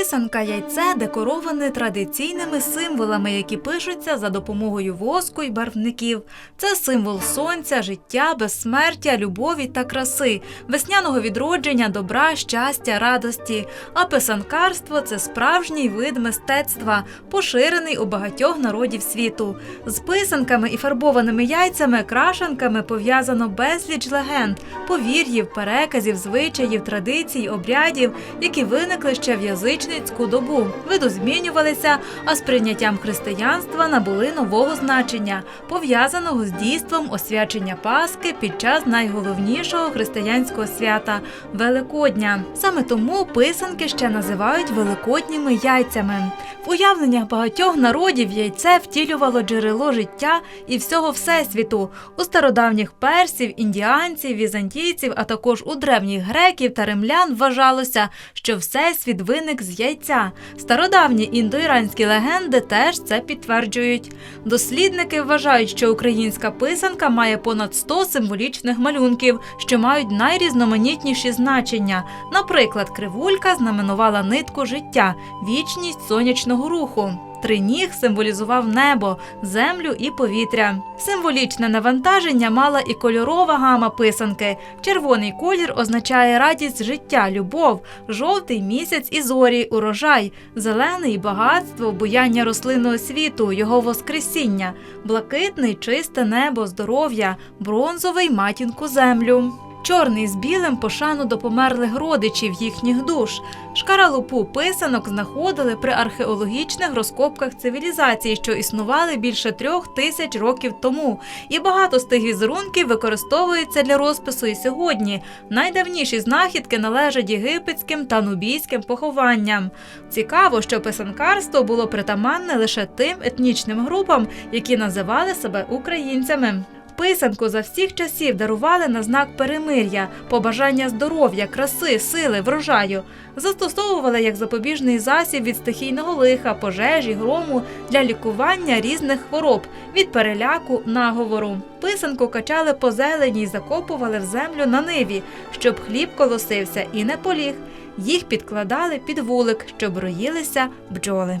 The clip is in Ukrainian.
Писанка яйце декороване традиційними символами, які пишуться за допомогою воску й барвників. Це символ сонця, життя, безсмертя, любові та краси, весняного відродження, добра, щастя, радості. А писанкарство це справжній вид мистецтва, поширений у багатьох народів світу. З писанками і фарбованими яйцями, крашанками пов'язано безліч легенд, повір'їв, переказів, звичаїв, традицій, обрядів, які виникли ще в язичницьку добу. Видозмінювалися, а з прийняттям християнства набули нового значення, пов'язаного з дійством освячення Пасхи під час найголовнішого християнського свята Великодня. Саме тому писанки ще називають великодніми яйцями. В уявленнях багатьох народів яйце втілювало джерело життя і всього всесвіту. У стародавніх персів, індіанців, візантійців, а також у древніх греків та римлян вважалося, що всесвіт виник з яйця. Стародавні індоіранські легенди теж це підтверджують. Дослідники вважають, що українська писанка має понад 100 символічних малюнків, що мають найрізноманітніші значення. Наприклад, кривулька знаменувала нитку життя, вічність сонячного руху. Триніг символізував небо, землю і повітря. Символічне навантаження мала і кольорова гама писанки. Червоний колір означає радість життя, любов, жовтий місяць і зорі, урожай, зелений багатство, буяння рослинного світу, його воскресіння, блакитний чисте небо, здоров'я, бронзовий матінку землю. Чорний з білим пошану до померлих родичів їхніх душ. Шкаралупу писанок знаходили при археологічних розкопках цивілізації, що існували більше трьох тисяч років тому. І багато з тих візерунків використовуються для розпису і сьогодні. Найдавніші знахідки належать єгипетським та нубійським похованням. Цікаво, що писанкарство було притаманне лише тим етнічним групам, які називали себе українцями. Писанку за всіх часів дарували на знак перемир'я, побажання здоров'я, краси, сили, врожаю. Застосовували як запобіжний засіб від стихійного лиха, пожежі, грому для лікування різних хвороб від переляку, наговору. Писанку качали по зелені й закопували в землю на ниві, щоб хліб колосився і не поліг. Їх підкладали під вулик, щоб роїлися бджоли.